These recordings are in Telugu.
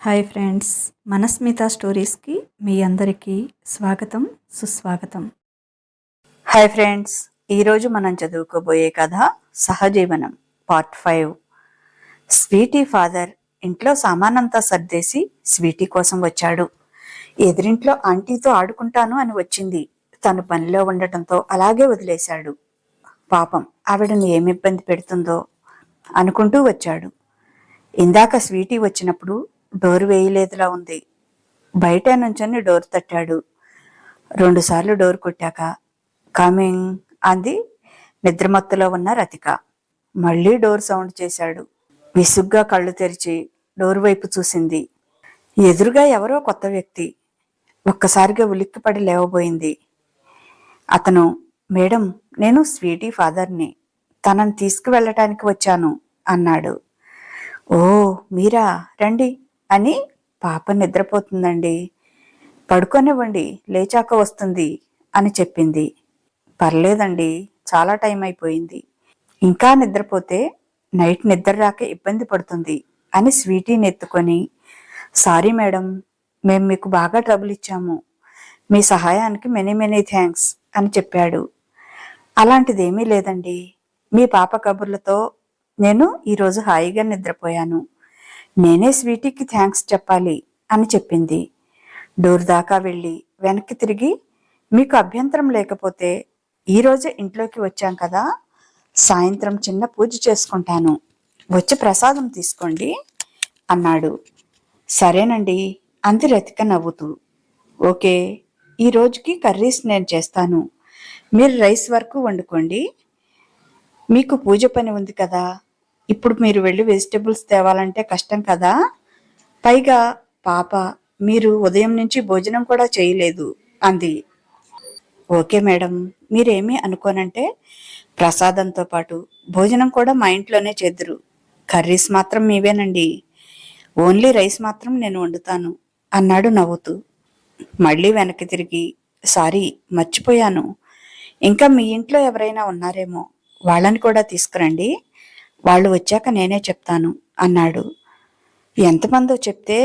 హాయ్ ఫ్రెండ్స్ మనస్మిత స్టోరీస్కి మీ అందరికీ స్వాగతం సుస్వాగతం. హాయ్ ఫ్రెండ్స్ ఈరోజు మనం చదువుకోబోయే కథ సహజీవనం పార్ట్ ఫైవ్. స్వీటీ ఫాదర్ ఇంట్లో సామానంతా సర్దేసి స్వీటీ కోసం వచ్చాడు. ఎదురింట్లో ఆంటీతో ఆడుకుంటాను అని వచ్చింది. తను పనిలో ఉండటంతో అలాగే వదిలేశాడు. పాపం ఆవిడని ఏమి ఇబ్బంది పెడుతుందో అనుకుంటూ వచ్చాడు. ఇందాక స్వీటీ వచ్చినప్పుడు డోర్ వేయలేదులా ఉంది. బయట నుంచొని డోర్ తట్టాడు. రెండుసార్లు డోర్ కొట్టాక కమింగ్ అంది నిద్రమత్తులో ఉన్న రతిక. మళ్ళీ డోర్ సౌండ్ చేశాడు. విసుగ్గా కళ్ళు తెరిచి డోర్ వైపు చూసింది. ఎదురుగా ఎవరో కొత్త వ్యక్తి ఒక్కసారిగా ఉలిక్కిపడి లేవబోయింది. అతను మేడం నేను స్వీటీ ఫాదర్ని. తనని తీసుకువెళ్ళటానికి వచ్చాను అన్నాడు. ఓ మీరా? రండి. అని పాప నిద్రపోతుందండి. పడుకోనివ్వండి లేచాక వస్తుంది అని చెప్పింది. పర్లేదండి చాలా టైం అయిపోయింది. ఇంకా నిద్రపోతే నైట్ నిద్ర రాక ఇబ్బంది పడుతుంది అని స్వీటీని ఎత్తుకొని సారీ మేడం మేము మీకు బాగా ట్రబుల్ ఇచ్చాము. మీ సహాయానికి మెనీ మెనీ థ్యాంక్స్ అని చెప్పాడు. అలాంటిదేమీ లేదండి. మీ పాప కబుర్లతో నేను ఈరోజు హాయిగా నిద్రపోయాను. నేనే స్వీటీకి థ్యాంక్స్ చెప్పాలి అని చెప్పింది. డోర్ దాకా వెళ్ళి వెనక్కి తిరిగి మీకు అభ్యంతరం లేకపోతే ఈరోజే ఇంట్లోకి వచ్చాం కదా సాయంత్రం చిన్న పూజ చేసుకుంటాను. వచ్చి ప్రసాదం తీసుకోండి అన్నాడు. సరేనండి అంది రతిక నవ్వుతూ. ఓకే ఈ రోజుకి కర్రీస్ నేను చేస్తాను. మీరు రైస్ వరకు వండుకోండి. మీకు పూజ పని ఉంది కదా ఇప్పుడు మీరు వెళ్ళి వెజిటేబుల్స్ తేవాలంటే కష్టం కదా. పైగా పాప మీరు ఉదయం నుంచి భోజనం కూడా చేయలేదు అంది. ఓకే మేడం మీరేమీ అనుకోనంటే ప్రసాదంతో పాటు భోజనం కూడా మా ఇంట్లోనే చేద్దురు కర్రీస్ మాత్రం మీవేనండి. ఓన్లీ రైస్ మాత్రం నేను వండుతాను అన్నాడు నవ్వుతూ. మళ్ళీ వెనక్కి తిరిగి సారీ మర్చిపోయాను. ఇంకా మీ ఇంట్లో ఎవరైనా ఉన్నారేమో వాళ్ళని కూడా తీసుకురండి. వాళ్ళు వచ్చాక నేనే చెప్తాను అన్నాడు. ఎంతమందో చెప్తే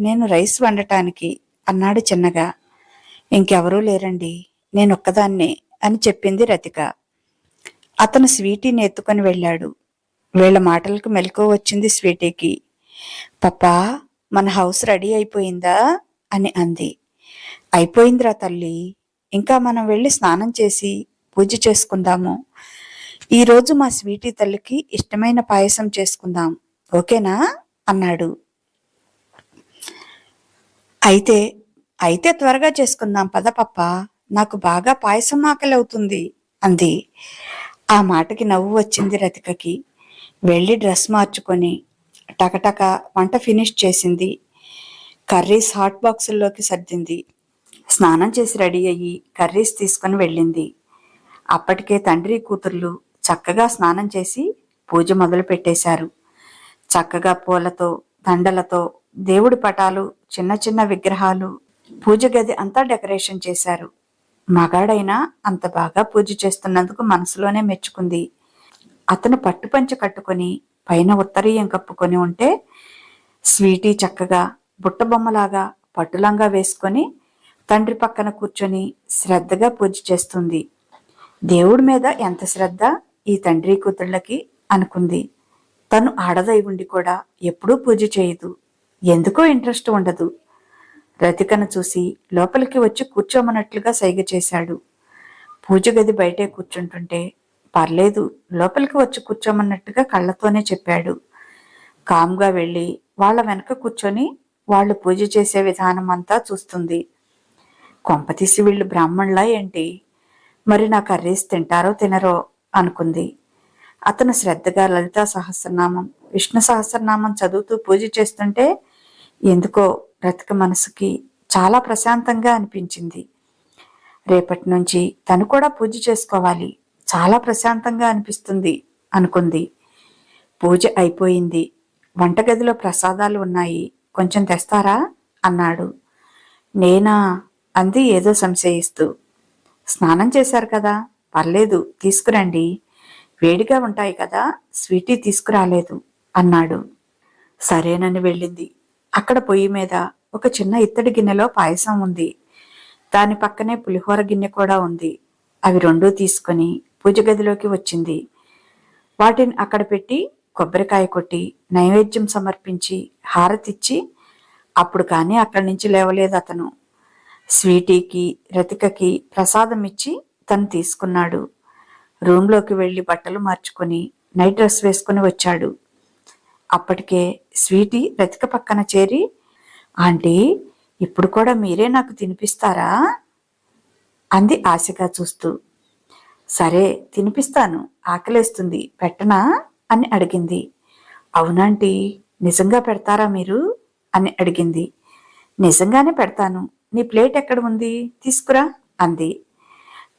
నేను రైస్ వండటానికి అన్నాడు చిన్నగా. ఇంకెవరూ లేరండి నేను ఒక్కదాన్నే అని చెప్పింది రతిక. అతను స్వీటీని ఎత్తుకొని వెళ్ళాడు. వీళ్ళ మాటలకు మెలకు వచ్చింది స్వీటీకి. పప్పా మన హౌస్ రెడీ అయిపోయిందా? అని అంది. అయిపోయిందిరా తల్లి ఇంకా మనం వెళ్ళి స్నానం చేసి పూజ చేసుకుందాము. ఈరోజు మా స్వీటీ తల్లికి ఇష్టమైన పాయసం చేసుకుందాం. ఓకేనా? అన్నాడు. అయితే అయితే త్వరగా చేసుకుందాం పద పప్ప. నాకు బాగా పాయసం ఆకలి అవుతుంది అంది. ఆ మాటకి నవ్వు వచ్చింది రతికకి. వెళ్ళి డ్రెస్ మార్చుకొని టకటక వంట ఫినిష్ చేసింది. కర్రీస్ హాట్ బాక్సుల్లోకి సర్దింది. స్నానం చేసి రెడీ అయ్యి కర్రీస్ తీసుకొని వెళ్ళింది. అప్పటికే తండ్రి కూతుర్లు చక్కగా స్నానం చేసి పూజ మొదలు పెట్టేశారు. చక్కగా పూలతో దండలతో దేవుడి పటాలు చిన్న చిన్న విగ్రహాలు పూజ గది అంతా డెకరేషన్ చేశారు. మగాడైనా అంత బాగా పూజ చేస్తున్నందుకు మనసులోనే మెచ్చుకుంది. అతను పట్టుపంచ కట్టుకొని పైన ఉత్తరీయం కప్పుకొని ఉంటే స్వీటీ చక్కగా బుట్టబొమ్మలాగా పట్టులంగా వేసుకొని తండ్రి పక్కన కూర్చొని శ్రద్ధగా పూజ చేస్తుంది. దేవుడి మీద ఎంత శ్రద్ధ ఈ తండ్రి కూతుళ్ళకి అనుకుంది. తను ఆడదై ఉండి కూడా ఎప్పుడూ పూజ చేయదు. ఎందుకో ఇంట్రెస్ట్ ఉండదు. రతికను చూసి లోపలికి వచ్చి కూర్చోమన్నట్లుగా సైగ చేశాడు. పూజ గది బయటే కూర్చుంటుంటే పర్లేదు లోపలికి వచ్చి కూర్చోమన్నట్టుగా కళ్ళతోనే చెప్పాడు. కామ్గా వెళ్ళి వాళ్ళ వెనక కూర్చొని వాళ్ళు పూజ చేసే విధానం అంతా చూస్తుంది కొంపతీసి వీళ్ళు బ్రాహ్మణులా ఏంటి? మరి నా కర్రీస్ తింటారో తినరో అనుకుంది. అతను శ్రద్ధగా లలితా సహస్రనామం విష్ణు సహస్రనామం చదువుతూ పూజ చేస్తుంటే ఎందుకో బ్రతిక మనసుకి చాలా ప్రశాంతంగా అనిపించింది. రేపటి నుంచి తను కూడా పూజ చేసుకోవాలి. చాలా ప్రశాంతంగా అనిపిస్తుంది అనుకుంది. పూజ అయిపోయింది. వంటగదిలో ప్రసాదాలు ఉన్నాయి. కొంచెం తెస్తారా? అన్నాడు. నేనా? అంది ఏదో సంశయిస్తూ. స్నానం చేశారు కదా? పర్లేదు తీసుకురండి. వేడిగా ఉంటాయి కదా స్వీటీ తీసుకురాలేదు అన్నాడు. సరేనని వెళ్ళింది. అక్కడ పొయ్యి మీద ఒక చిన్న ఇత్తడి గిన్నెలో పాయసం ఉంది. దాని పక్కనే పులిహోర గిన్నె కూడా ఉంది. అవి రెండూ తీసుకొని పూజ గదిలోకి వచ్చింది. వాటిని అక్కడ పెట్టి కొబ్బరికాయ కొట్టి నైవేద్యం సమర్పించి హారతిచ్చి అప్పుడు కానీ అక్కడి నుంచి లేవలేదు అతను. స్వీటీకి రతికకి ప్రసాదం ఇచ్చి తను తీసుకున్నాడు. రూమ్లోకి వెళ్ళి బట్టలు మార్చుకొని నైట్ డ్రెస్ వేసుకుని వచ్చాడు. అప్పటికే స్వీటీ రతిక పక్కన చేరి ఆంటీ ఇప్పుడు కూడా మీరే నాకు తినిపిస్తారా? అంది ఆశగా చూస్తూ. సరే తినిపిస్తాను ఆకలేస్తుంది పెట్టనా? అని అడిగింది. అవునాంటీ నిజంగా పెడతారా మీరు? అని అడిగింది. నిజంగానే పెడతాను నీ ప్లేట్ ఎక్కడ ఉంది? తీసుకురా అంది.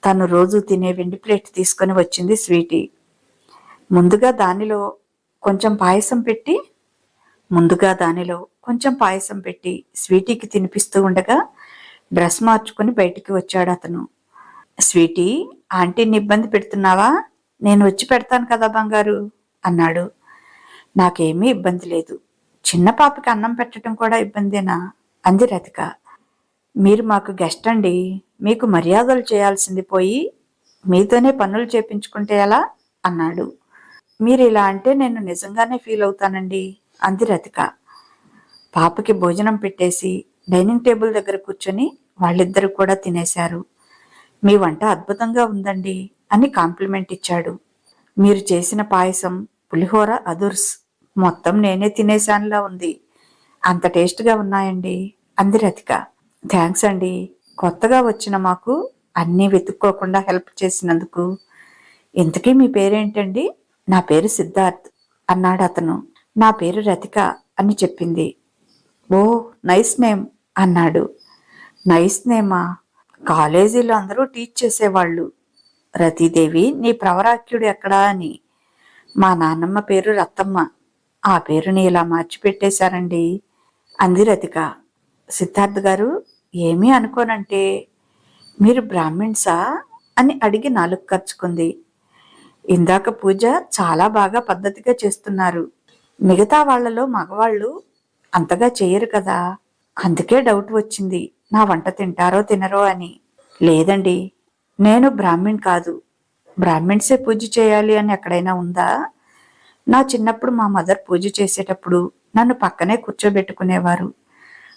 తను రోజు తినే వెండి ప్లేట్ తీసుకొని వచ్చింది స్వీటీ. ముందుగా దానిలో కొంచెం పాయసం పెట్టి ముందుగా దానిలో కొంచెం పాయసం పెట్టి స్వీటీకి తినిపిస్తూ ఉండగా డ్రెస్ మార్చుకొని బయటికి వచ్చాడు అతను. స్వీటీ ఆంటీని ఇబ్బంది పెడుతున్నావా? నేను వచ్చి పెడతాను కదా బంగారు అన్నాడు. నాకేమీ ఇబ్బంది లేదు. చిన్న పాపకి అన్నం పెట్టడం కూడా ఇబ్బందేనా? అంది రతిక. మీరు మాకు గెస్ట్ అండి. మీకు మర్యాదలు చేయాల్సింది పోయి మీతోనే పనులు చేపించుకుంటే ఎలా? అన్నాడు. మీరు ఇలా అంటే నేను నిజంగానే ఫీల్ అవుతానండి. అంది రతిక. పాపకి భోజనం పెట్టేసి డైనింగ్ టేబుల్ దగ్గర కూర్చొని వాళ్ళిద్దరూ కూడా తినేశారు. మీ వంట అద్భుతంగా ఉందండి అని కాంప్లిమెంట్ ఇచ్చాడు. మీరు చేసిన పాయసం పులిహోర అదుర్స్ మొత్తం నేనే తినేశానులా ఉంది. అంత టేస్ట్గా ఉన్నాయండి. అంది రతిక. థ్యాంక్స్ అండి. కొత్తగా వచ్చిన మాకు అన్నీ వెతుక్కోకుండా హెల్ప్ చేసినందుకు. ఇంతకీ మీ పేరేంటండి? నా పేరు సిద్ధార్థ్ అన్నాడు అతను. నా పేరు రతిక అని చెప్పింది. ఓ నైస్ నేమ్ అన్నాడు. నైస్ నేమా? కాలేజీలో అందరూ టీచ్ చేసేవాళ్ళు. రతీదేవి నీ ప్రవరాక్యుడు ఎక్కడా అని. మా నాన్నమ్మ పేరు రత్తమ్మ. ఆ పేరుని ఇలా మార్చిపెట్టేశారండి. అంది రతిక. సిద్ధార్థ్ గారు ఏమీ అనుకోనంటే మీరు బ్రాహ్మిణ్సా అని అడిగి నాలుగు ఖర్చుకుంది ఇందాక పూజ చాలా బాగా పద్ధతిగా చేస్తున్నారు. మిగతా వాళ్ళలో మగవాళ్ళు అంతగా చేయరు కదా? అందుకే డౌట్ వచ్చింది. నా వంట తింటారో తినరో అని. లేదండి నేను బ్రాహ్మిణ్ కాదు. బ్రాహ్మిణ్సే పూజ చేయాలి అని ఎక్కడైనా ఉందా? నా చిన్నప్పుడు మా మదర్ పూజ చేసేటప్పుడు నన్ను పక్కనే కూర్చోబెట్టుకునేవారు.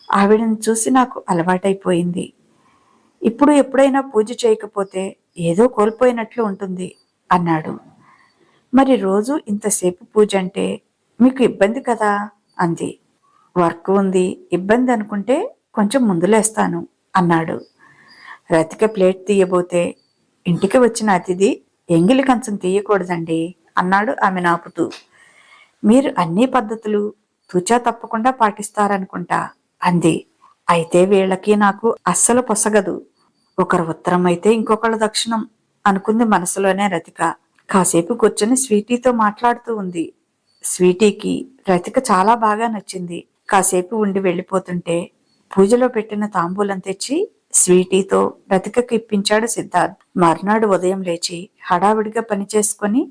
ఆవిడని చూసి నాకు అలవాటైపోయింది. ఇప్పుడు ఎప్పుడైనా పూజ చేయకపోతే ఏదో కోల్పోయినట్లు ఉంటుంది అన్నాడు. మరి రోజు ఇంతసేపు పూజ అంటే మీకు ఇబ్బంది కదా? అంది. వర్క్ ఉంది ఇబ్బంది అనుకుంటే కొంచెం ముందులేస్తాను అన్నాడు. రతిక ప్లేట్ తీయబోతే ఇంటికి వచ్చిన అతిథి ఎంగిలి కంచం తీయకూడదండి అన్నాడు ఆమె నాపుతూ. మీరు అన్ని పద్ధతులు తూచా తప్పకుండా పాటిస్తారనుకుంటా అంది. అయితే వీళ్ళకి నాకు అస్సలు పొసగదు. ఒకరు ఉత్తరం అయితే ఇంకొకళ్ళ దక్షిణం అనుకుంది మనసులోనే రతిక. కాసేపు కూర్చొని స్వీటీతో మాట్లాడుతూ ఉంది. స్వీటీకి రతిక చాలా బాగా నచ్చింది. కాసేపు ఉండి వెళ్ళిపోతుంటే పూజలో పెట్టిన తాంబూలం తెచ్చి స్వీటీతో రతికకి ఇప్పించాడు సిద్ధార్థ్. మర్నాడు ఉదయం లేచి హడావిడిగా పనిచేసుకుని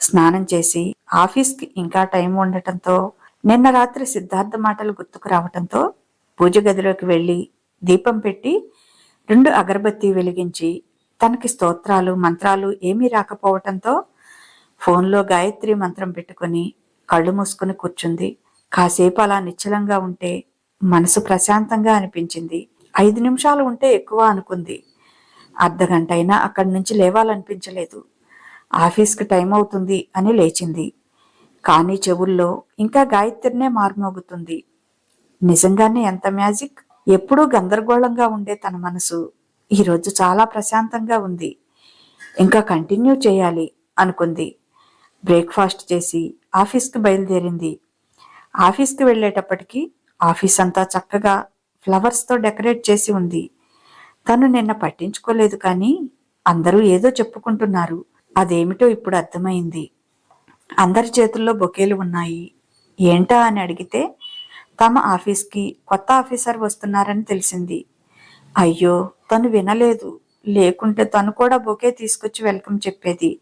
స్నానం చేసి ఆఫీస్కి ఇంకా టైం ఉండటంతో నిన్న రాత్రి సిద్ధార్థ మాటలు గుర్తుకు రావటంతో పూజ గదిలోకి వెళ్ళి దీపం పెట్టి రెండు అగరబత్తి వెలిగించి తనకి స్తోత్రాలు మంత్రాలు ఏమీ రాకపోవటంతో ఫోన్లో గాయత్రి మంత్రం పెట్టుకుని కళ్ళు మూసుకుని కూర్చుంది. కాసేపు అలా నిశ్చలంగా ఉంటే మనసు ప్రశాంతంగా అనిపించింది. ఐదు నిమిషాలు ఉంటే ఎక్కువ అనుకుంది. అర్ధగంట అయినా అక్కడి నుంచి లేవాలనిపించలేదు. ఆఫీస్కి టైం అవుతుంది అని లేచింది. కానీ చెవుల్లో ఇంకా గాయత్రినే మార్మోగుతుంది. నిజంగానే ఎంత మ్యాజిక్? ఎప్పుడూ గందరగోళంగా ఉండే తన మనసు. ఈరోజు చాలా ప్రశాంతంగా ఉంది. ఇంకా కంటిన్యూ చేయాలి అనుకుంది. బ్రేక్ఫాస్ట్ చేసి ఆఫీస్కి బయలుదేరింది. ఆఫీస్కి వెళ్ళేటప్పటికి ఆఫీస్ అంతా చక్కగా ఫ్లవర్స్తో డెకరేట్ చేసి ఉంది. తను నిన్న పట్టించుకోలేదు కానీ అందరూ ఏదో చెప్పుకుంటున్నారు. అదేమిటో ఇప్పుడు అర్థమైంది. అందరి చేతుల్లో బొకేలు ఉన్నాయి. ఏంటా అని అడిగితే తమ ఆఫీస్కి కొత్త ఆఫీసర్ వస్తున్నారని తెలిసింది. అయ్యో తను వినలేదు. లేకుంటే తను కూడా బొకే తీసుకొచ్చి వెల్కమ్ చెప్పేది.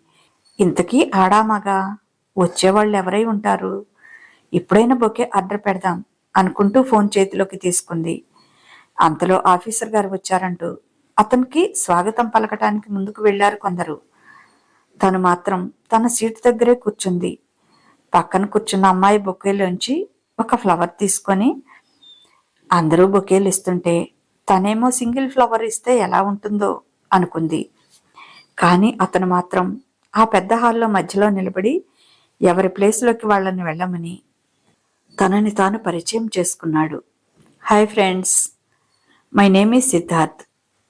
ఇంతకీ ఆడామగా వచ్చేవాళ్ళు ఎవరై ఉంటారు? ఇప్పుడైనా బొకే ఆర్డర్ పెడదాం అనుకుంటూ ఫోన్ చేతిలోకి తీసుకుంది. అంతలో ఆఫీసర్ గారు వచ్చారంటూ అతనికి స్వాగతం పలకటానికి ముందుకు వెళ్ళారు కొందరు. తను మాత్రం తన సీటు దగ్గరే కూర్చుంది. పక్కన కూర్చున్న అమ్మాయి బొకేలోంచి ఒక ఫ్లవర్ తీసుకొని అందరూ బొకేలు ఇస్తుంటే తనేమో సింగిల్ ఫ్లవర్ ఇస్తే ఎలా ఉంటుందో అనుకుంది. కానీ అతను మాత్రం ఆ పెద్ద హాల్లో మధ్యలో నిలబడి ఎవరి ప్లేస్లోకి వాళ్ళని వెళ్ళమని తనని తాను పరిచయం చేసుకున్నాడు. Hi friends my name is Siddharth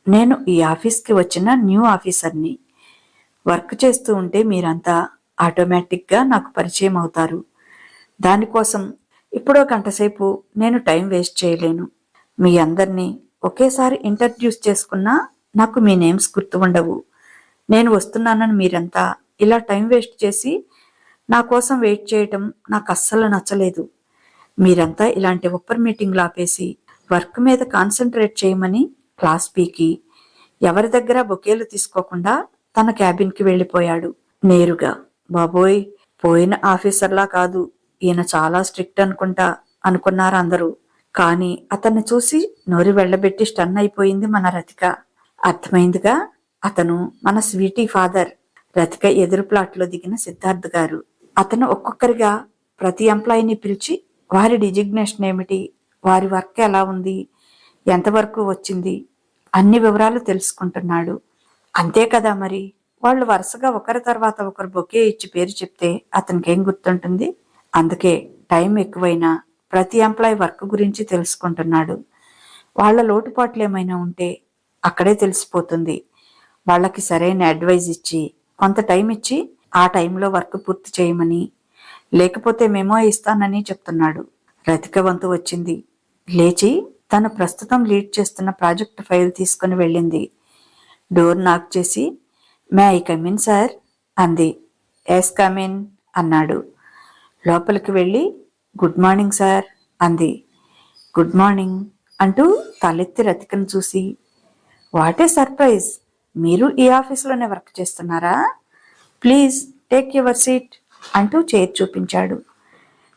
నేను ఈ ఆఫీస్కి వచ్చిన న్యూ ఆఫీసర్ని వర్క్ చేస్తూ ఉంటే మీరంతా ఆటోమేటిక్గా నాకు పరిచయం అవుతారు. దానికోసం ఇప్పుడో గంటసేపు నేను టైం వేస్ట్ చేయలేను. మీ అందరినీ ఒకేసారి ఇంట్రడ్యూస్ చేసుకున్నా నాకు మీ నేమ్స్ గుర్తు ఉండవు. నేను వస్తున్నానని మీరంతా ఇలా టైం వేస్ట్ చేసి నా కోసం వెయిట్ చేయటం నాకు అస్సలు నచ్చలేదు. మీరంతా ఇలాంటి ఒప్పర్ మీటింగ్లు ఆపేసి వర్క్ మీద కాన్సన్ట్రేట్ చేయమని క్లాస్ పీకి ఎవరి దగ్గర బొకేలు తీసుకోకుండా తన క్యాబిన్కి వెళ్ళిపోయాడు. నేరుగా బాబోయ్ పోయిన ఆఫీసర్లా కాదు. ఈయన చాలా స్ట్రిక్ట్ అనుకుంటా అనుకున్నారు అందరూ. కానీ అతన్ని చూసి నోరు వెళ్ళబెట్టి స్టన్ అయిపోయింది మన రతిక. అర్థమైందిగా? అతను మన స్వీటీ ఫాదర్. రతిక ఎదురు ప్లాట్లో దిగిన సిద్ధార్థ్ గారు. అతను ఒక్కొక్కరిగా ప్రతి ఎంప్లాయీని పిలిచి వారి డిజిగ్నేషన్ ఏమిటి? వారి వర్క్ ఎలా ఉంది? ఎంతవరకు వచ్చింది? అన్ని వివరాలు తెలుసుకుంటున్నాడు. అంతే కదా మరి. వాళ్ళు వరుసగా ఒకరి తర్వాత ఒకరు బొకే ఇచ్చి పేరు చెప్తే అతనికి ఏం గుర్తుంటుంది? అందుకే టైం ఎక్కువైనా ప్రతి ఎంప్లాయ్ వర్క్ గురించి తెలుసుకుంటున్నాడు. వాళ్ళ లోటుపాట్లు ఏమైనా ఉంటే అక్కడే తెలిసిపోతుంది. వాళ్ళకి సరైన అడ్వైజ్ ఇచ్చి కొంత టైం ఇచ్చి ఆ టైంలో వర్క్ పూర్తి చేయమని లేకపోతే మేమో ఇస్తానని చెప్తున్నాడు. రతిక వంతు వచ్చింది. లేచి తను ప్రస్తుతం లీడ్ చేస్తున్న ప్రాజెక్ట్ ఫైల్ తీసుకుని వెళ్ళింది. డోర్ నాక్ చేసి may I come in sir అంది. ఎస్ కమిన్ అన్నాడు. లోపలికి వెళ్ళి గుడ్ మార్నింగ్ సార్ అంది. గుడ్ మార్నింగ్ అంటూ తలెత్తి రతికను చూసి వాటే సర్ప్రైజ్! మీరు ఈ ఆఫీస్లోనే వర్క్ చేస్తున్నారా? ప్లీజ్ టేక్ యువర్ సీట్ అంటూ చైర్ చూపించాడు.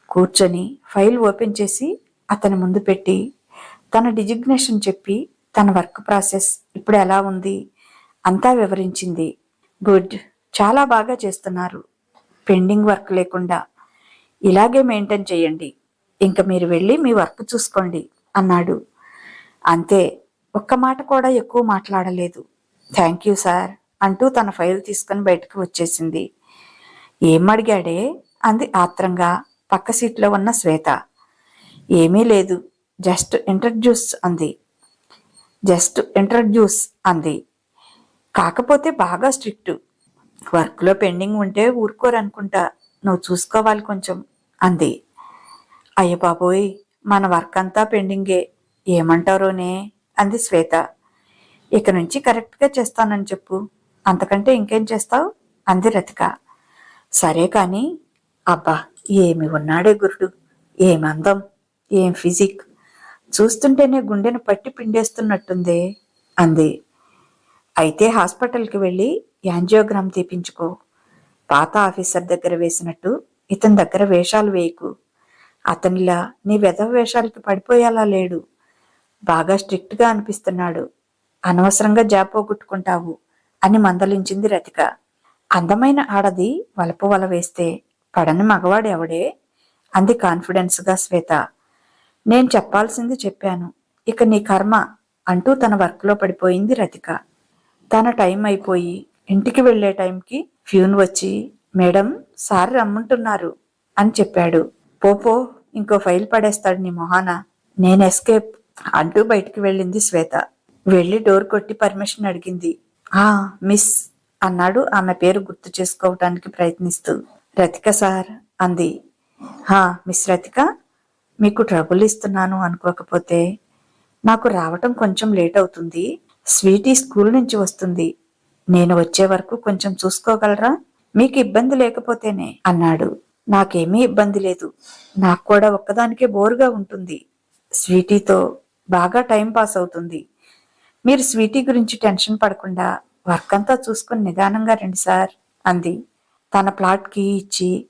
కూర్చొని ఫైల్ ఓపెన్ చేసి అతని ముందు పెట్టి తన డిజిగ్నేషన్ చెప్పి తన వర్క్ ప్రాసెస్ ఇప్పుడు ఎలా ఉంది? అంతా వివరించింది. గుడ్. చాలా బాగా చేస్తున్నారు. పెండింగ్ వర్క్ లేకుండా ఇలాగే మెయింటైన్ చేయండి. ఇంక మీరు వెళ్ళి మీ వర్క్ చూసుకోండి అన్నాడు. అంతే ఒక్క మాట కూడా ఎక్కువ మాట్లాడలేదు. థ్యాంక్ యూ సార్ అంటూ తన ఫైల్ తీసుకుని బయటకు వచ్చేసింది. ఏం అడిగాడే? అంది ఆత్రంగా పక్క సీట్లో ఉన్న శ్వేత. ఏమీ లేదు జస్ట్ ఇంట్రడ్యూస్ అంది. జస్ట్ ఇంట్రడ్యూస్ అంది. కాకపోతే బాగా స్ట్రిక్ట్. వర్క్లో పెండింగ్ ఉంటే ఊరుకోరనుకుంటా. నువ్వు చూసుకోవాలి కొంచెం అంది. అయ్యబాబోయ్ మన వర్క్ అంతా పెండింగే ఏమంటారోనే అంది శ్వేత. ఇక నుంచి కరెక్ట్గా చేస్తానని చెప్పు. అంతకంటే ఇంకేం చేస్తావు? అంది రతిక. సరే కానీ అబ్బా ఏమి ఉన్నాడే గురుడు? ఏం అందం? ఏం ఫిజిక్? చూస్తుంటేనే గుండెను పట్టి పిండేస్తున్నట్టుందే అంది. అయితే హాస్పిటల్కి వెళ్ళి యాంజియోగ్రామ్ తీపించుకో. పాత ఆఫీసర్ దగ్గర వేసినట్టు ఇతని దగ్గర వేషాలు వేయకు. అతనిలా నీ వెధవ వేషాలకి పడిపోయేలా లేడు. బాగా స్ట్రిక్ట్గా అనిపిస్తున్నాడు. అనవసరంగా జాబ్ పోగొట్టుకుంటావు అని మందలించింది రతిక. అందమైన ఆడది వలపు వల వేస్తే పడని మగవాడు ఎవడే? అంది కాన్ఫిడెన్స్గా శ్వేత. నేను చెప్పాల్సింది చెప్పాను. ఇక నీ కర్మ అంటూ తన వర్క్లో పడిపోయింది రతిక. తన టైం అయిపోయి ఇంటికి వెళ్ళే టైంకి ఫ్యూన్ వచ్చి మేడం సార్ రమ్మంటున్నారు అని చెప్పాడు. పోపో ఇంకో ఫైల్ పడేస్తాడు నీ మొహాన. నేను ఎస్కేప్. అంటూ బయటికి వెళ్ళింది శ్వేత. వెళ్ళి డోర్ కొట్టి పర్మిషన్ అడిగింది. ఆ మిస్ అన్నాడు. ఆమె పేరు గుర్తు చేసుకోవటానికి ప్రయత్నిస్తూ. రతిక సార్ అంది. హా మిస్ రతిక మీకు ట్రబుల్ ఇస్తున్నాను అనుకోకపోతే నాకు రావటం కొంచెం లేట్ అవుతుంది. స్వీటీ స్కూల్ నుంచి వస్తుంది. నేను వచ్చే వరకు కొంచెం చూసుకోగలరా? మీకు ఇబ్బంది లేకపోతేనే అన్నాడు. నాకేమీ ఇబ్బంది లేదు. నాకు కూడా ఒక్కదానికే బోరుగా ఉంటుంది. స్వీటీతో బాగా టైం పాస్ అవుతుంది. మీరు స్వీటీ గురించి టెన్షన్ పడకుండా వర్క్ అంతా చూసుకుని నిదానంగా రండి సార్ అంది. తన ప్లాట్కి ఇచ్చి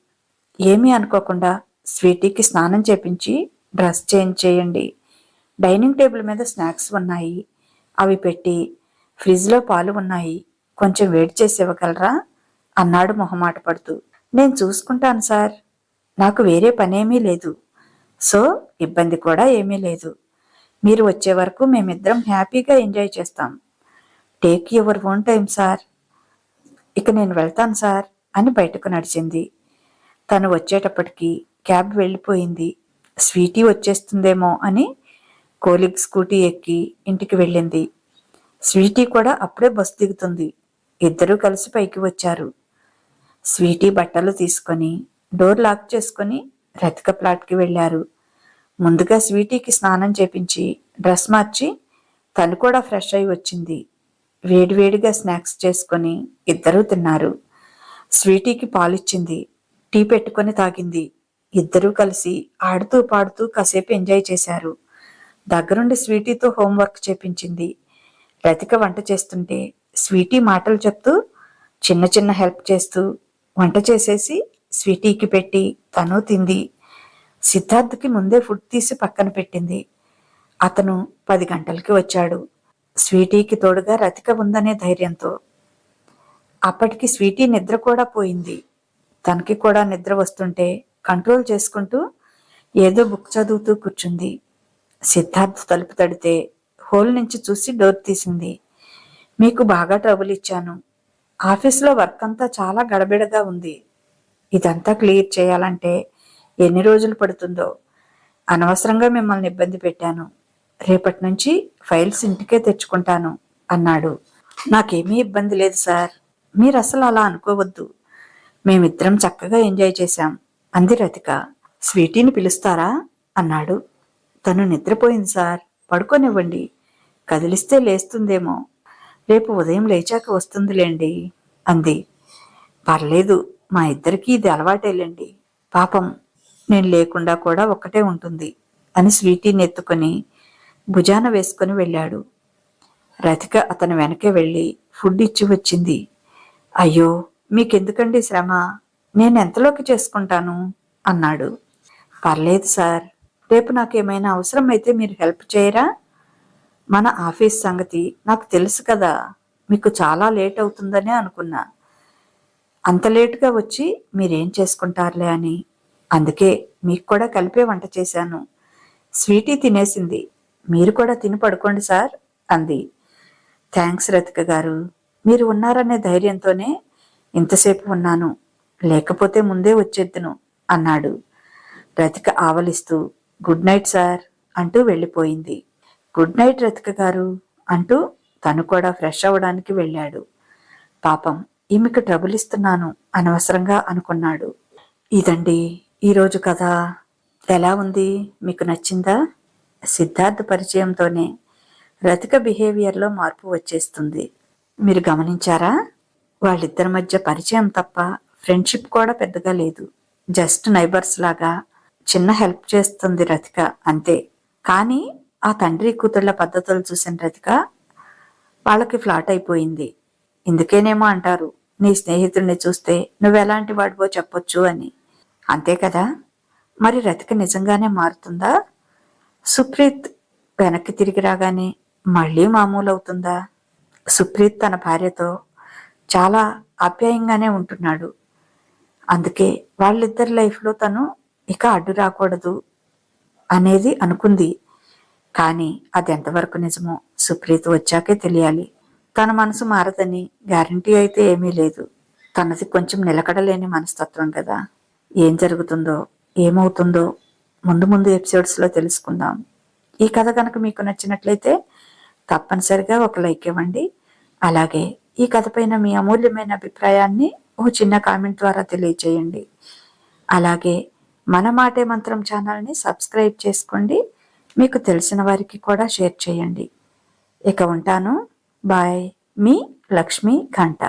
ఏమీ అనుకోకుండా స్వీటీకి స్నానం చేపించి డ్రెస్ చేంజ్ చేయండి. డైనింగ్ టేబుల్ మీద స్నాక్స్ ఉన్నాయి. అవి పెట్టి ఫ్రిడ్జ్లో పాలు ఉన్నాయి. కొంచెం వేడి చేసి ఇవ్వగలరా అన్నాడు మొహమాట పడుతూ. నేను చూసుకుంటాను సార్. నాకు వేరే పనేమీ లేదు. సో ఇబ్బంది కూడా ఏమీ లేదు. మీరు వచ్చే వరకు మేమిద్దరం హ్యాపీగా ఎంజాయ్ చేస్తాం. Take your own time sir. ఇక నేను వెళ్తాను సార్ అని బయటకు నడిచింది. తను వచ్చేటప్పటికి క్యాబ్ వెళ్ళిపోయింది. స్వీటీ వచ్చేస్తుందేమో అని కోలిగ్ స్కూటీ ఎక్కి ఇంటికి వెళ్ళింది. స్వీటీ కూడా అప్పుడే బస్సు దిగుతుంది. ఇద్దరూ కలిసి పైకి వచ్చారు. స్వీటీ బట్టలు తీసుకొని డోర్ లాక్ చేసుకొని రతిక ప్లాట్కి వెళ్ళారు. ముందుగా స్వీటీకి స్నానం చేపించి డ్రెస్ మార్చి తను కూడా ఫ్రెష్ అయి వచ్చింది. వేడివేడిగా స్నాక్స్ చేసుకొని ఇద్దరూ తిన్నారు. స్వీటీకి పాలిచ్చింది టీ పెట్టుకొని తాగింది. ఇద్దరూ కలిసి ఆడుతూ పాడుతూ కాసేపు ఎంజాయ్ చేశారు. దగ్గరుండి స్వీటీతో హోంవర్క్ చేపించింది. రతిక వంట చేస్తుంటే స్వీటీ మాటలు చెప్తూ చిన్న చిన్న హెల్ప్ చేస్తూ వంట చేసేసి స్వీటీకి పెట్టి తను తింది. సిద్ధార్థ్కి ముందే ఫుడ్ తీసి పక్కన పెట్టింది. అతను పది గంటలకి వచ్చాడు. స్వీటీకి తోడుగా రతిక ఉందనే ధైర్యంతో. అప్పటికి స్వీటీ నిద్ర కూడా పోయింది. తనకి కూడా నిద్ర వస్తుంటే కంట్రోల్ చేసుకుంటూ ఏదో బుక్ చదువుతూ కూర్చుంది. సిద్ధార్థ్ తలుపు తడితే హోల్ నుంచి చూసి డోర్ తీసింది. మీకు బాగా ట్రబుల్ ఇచ్చాను. ఆఫీస్లో వర్క్ అంతా చాలా గడబిడగా ఉంది. ఇదంతా క్లియర్ చేయాలంటే ఎన్ని రోజులు పడుతుందో అనవసరంగా మిమ్మల్ని ఇబ్బంది పెట్టాను. రేపటి నుంచి ఫైల్స్ ఇంటికే తెచ్చుకుంటాను అన్నాడు. నాకేమీ ఇబ్బంది లేదు సార్. మీరు అసలు అలా అనుకోవద్దు. మేమిద్దరం చక్కగా ఎంజాయ్ చేశాం. అంది రతిక. స్వీటీని పిలుస్తారా? అన్నాడు. తను నిద్రపోయింది సార్. పడుకోనివ్వండి. కదిలిస్తే లేస్తుందేమో. రేపు ఉదయం లేచాక వస్తుందిలేండి అంది. పర్లేదు మా ఇద్దరికీ ఇది అలవాటేలేండి. పాపం నేను లేకుండా కూడా ఒక్కటే ఉంటుంది అని స్వీటీని ఎత్తుకొని భుజాన వేసుకుని వెళ్ళాడు. రతిక అతని వెనకే వెళ్ళి ఫుడ్ ఇచ్చి వచ్చింది. అయ్యో మీకెందుకండి శ్రమ? నేను ఎంతలోకి చేసుకుంటాను? అన్నాడు. పర్లేదు సార్ రేపు నాకేమైనా అవసరం అయితే మీరు హెల్ప్ చేయరా? మన ఆఫీస్ సంగతి నాకు తెలుసు కదా. మీకు చాలా లేట్ అవుతుందనే అనుకున్నా. అంత లేటుగా వచ్చి మీరేం చేసుకుంటారులే అని. అందుకే మీకు కూడా కలిపే వంట చేశాను. స్వీటీ తినేసింది. మీరు కూడా తిని పడుకోండి సార్ అంది. థ్యాంక్స్ రతిక గారు. మీరు ఉన్నారనే ధైర్యంతోనే ఇంతసేపు ఉన్నాను. లేకపోతే ముందే వచ్చేద్దును అన్నాడు. రతిక ఆవలిస్తూ గుడ్ నైట్ సార్ అంటూ వెళ్ళిపోయింది. గుడ్ నైట్ రతిక గారు అంటూ తను కూడా ఫ్రెష్ అవ్వడానికి వెళ్ళాడు. పాపం ఈమెకు ట్రబుల్ ఇస్తున్నాను అనవసరంగా అనుకున్నాడు. ఇదండి ఈరోజు కథ ఎలా ఉంది? మీకు నచ్చిందా? సిద్ధార్థ పరిచయంతోనే. రతిక బిహేవియర్లో మార్పు వచ్చేస్తుంది. మీరు గమనించారా? వాళ్ళిద్దరి మధ్య పరిచయం తప్ప ఫ్రెండ్షిప్ కూడా పెద్దగా లేదు. జస్ట్ నైబర్స్ లాగా చిన్న హెల్ప్ చేస్తుంది రతిక అంతే. కానీ ఆ తండ్రి కూతుళ్ళ పద్ధతులు చూసిన రతిక వాళ్ళకి ఫ్లాట్ అయిపోయింది. ఇందుకేనేమో అంటారు నీ స్నేహితుడిని చూస్తే నువ్వెలాంటి వాడివో చెప్పొచ్చు అని. అంతే కదా? మరి రతిక నిజంగానే మారుతుందా? సుప్రీత్ వెనక్కి తిరిగి రాగానే మళ్ళీ మామూలు అవుతుందా సుప్రీత్ తన భార్యతో చాలా ఆప్యాయంగానే ఉంటున్నాడు. అందుకే వాళ్ళిద్దరి లైఫ్లో తను ఇక అడ్డు రాకూడదు అనేది అనుకుంది కానీ అది ఎంతవరకు నిజమో సుప్రీత్ వచ్చాకే తెలియాలి. తన మనసు మారదని గ్యారంటీ అయితే ఏమీ లేదు. తనది కొంచెం నిలకడలేని మనస్తత్వం కదా. ఏం జరుగుతుందో ఏమవుతుందో ముందు ముందు ఎపిసోడ్స్లో తెలుసుకుందాం. ఈ కథ కనుక మీకు నచ్చినట్లయితే తప్పనిసరిగా ఒక లైక్ ఇవ్వండి. అలాగే ఈ కథ పైన మీ అమూల్యమైన అభిప్రాయాన్ని ఓ చిన్న కామెంట్ ద్వారా తెలియచేయండి. అలాగే మన మాటే మంత్రం ఛానల్ని సబ్స్క్రైబ్ చేసుకోండి. మీకు తెలిసిన వారికి కూడా షేర్ చేయండి. ఇక ఉంటాను. బాయ్. మీ లక్ష్మీ ఘంట